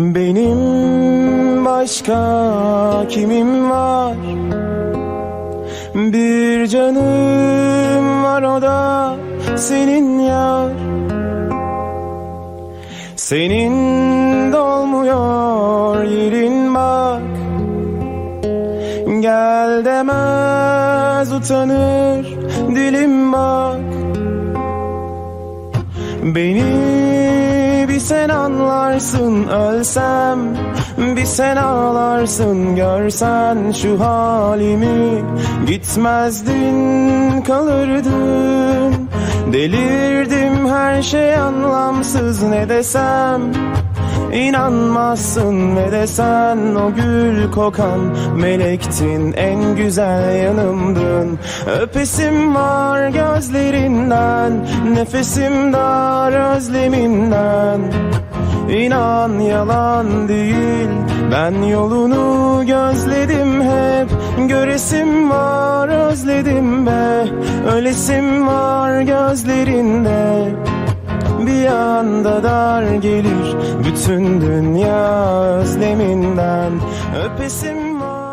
Benim başka kimim var? Bir canım var o da senin yar. Senin dolmuyor yerin bak. Gel demez utanır dilim bak. Beni bir sen anlarsın ölsem Bir sen ağlarsın. Görsen şu halimi Gitmezdin kalırdın. Delirdim her şey anlamsız. Ne desem İnanmazsın ne desen o gül kokan melektin en güzel yanımdın. Öpesim var gözlerinden nefesim dar özleminden. İnan yalan değil. Ben yolunu gözledim hep. Göresim var özledim be. Ölesim var gözlerinde. Bir anda dar gelir bütün dünya özleminden. Öpesim var